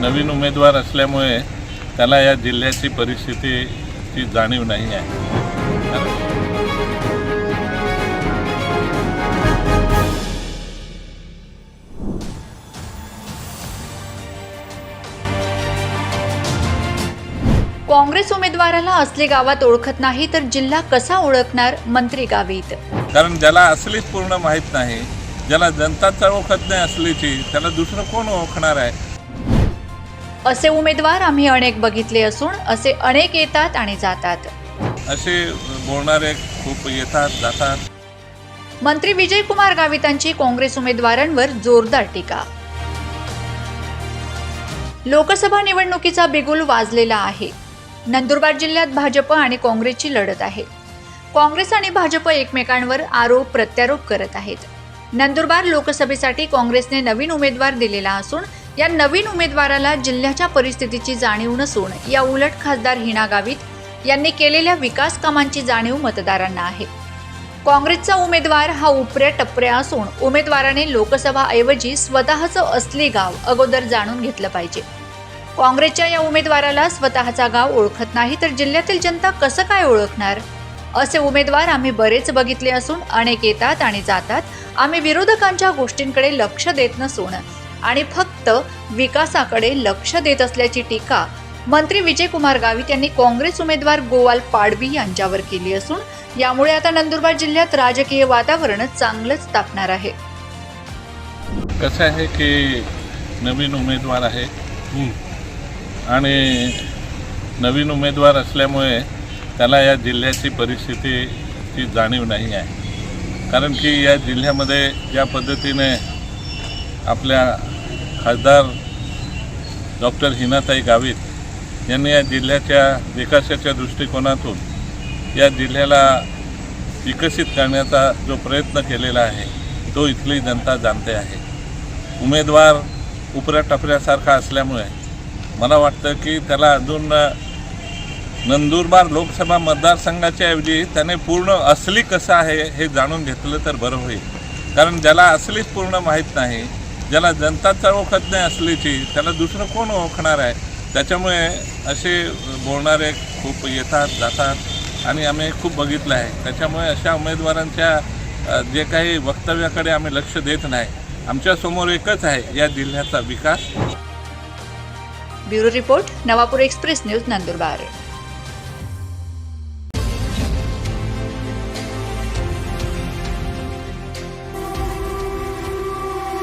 नवीन उमेदवार असल्यामुळे त्याला या जिल्ह्याची परिस्थितीची जाणीव नाही आहे. काँग्रेस उमेदवाराला असले गावात ओळखत नाही तर जिल्हा कसा ओळखणार मंत्री गावित? कारण ज्याला असलीच पूर्ण माहीत नाही ज्याला जनताच ओळखत नाही असलीची त्याला दुसरं कोण ओळखणार आहे? असे उमेदवार आम्ही अनेक बघितले असून असे अनेक येतात आणि जातात. असे बोलणारे खूप येतात जातात. मंत्री विजयकुमार गावितांची काँग्रेस उमेदवारांवर जोरदार टीका. लोकसभा निवडणुकीचा बिगुल वाजलेला आहे. नंदुरबार जिल्ह्यात भाजप आणि काँग्रेसची लढत आहे. काँग्रेस आणि भाजप एकमेकांवर आरोप प्रत्यारोप करत आहेत. नंदुरबार लोकसभेसाठी काँग्रेसने नवीन उमेदवार दिलेला असून या नवीन उमेदवाराला जिल्ह्याच्या परिस्थितीची जाणीव नसून या उलट खासदार हिना गावित यांनी केलेल्या विकास कामांची जाणीव मतदारांना आहे. काँग्रेसचा उमेदवार हा उपऱ्या टपऱ्या असून उमेदवाराने लोकसभाऐवजी स्वतःचं असली गाव अगोदर जाणून घेतलं पाहिजे. काँग्रेसच्या या उमेदवाराला स्वतःचा गाव ओळखत नाही तर जिल्ह्यातील जनता कसं काय ओळखणार? असे उमेदवार आम्ही बरेच बघितले असून अनेक येतात आणि जातात. आम्ही विरोधकांच्या गोष्टींकडे लक्ष देत नसून आणि फक्त विकासाकडे लक्ष देत असल्याची टीका मंत्री विजयकुमार गावित यांनी काँग्रेस उमेदवार गोवाल पाडवी यांच्यावर केली असून यामुळे आता नंदुरबार जिल्ह्यात राजकीय वातावरण चांगलंच तापणार आहे. कसं आहे की नवीन उमेदवार आहे. आणि नवीन उमेदवार असल्यामुळे त्याला या जिल्ह्याची परिस्थितीची जाणीव नाही आहे. कारण की या जिल्ह्यामध्ये ज्या पद्धतीने आपल्या खासदार डॉक्टर हिनाताई गावित यांनी या जिल्ह्याच्या विकासाच्या दृष्टिकोनातून या जिल्ह्याला विकसित करण्याचा जो प्रयत्न केलेला आहे तो इथली जनता जाणते आहे. उमेदवार उपऱ्या टपऱ्यासारखा असल्यामुळे मला वाटतं की त्याला अजून नंदुरबार लोकसभा मतदारसंघाच्या ऐवजी त्याने पूर्ण असली कसं आहे हे जाणून घेतलं तर बरं होईल. कारण ज्याला असलीच पूर्ण माहीत नाही ज्याला जनताच ओळखत नाही असलीची त्याला दुसरं कोण ओळखणार आहे? त्याच्यामुळे असे बोलणारे खूप येतात जातात आणि आम्ही खूप बघितलं आहे. त्याच्यामुळे अशा उमेदवारांच्या जे काही वक्तव्याकडे आम्ही लक्ष देत नाही. आमच्यासमोर एकच आहे या जिल्ह्याचा विकास. Bureau report Navapur express news Nandurbar.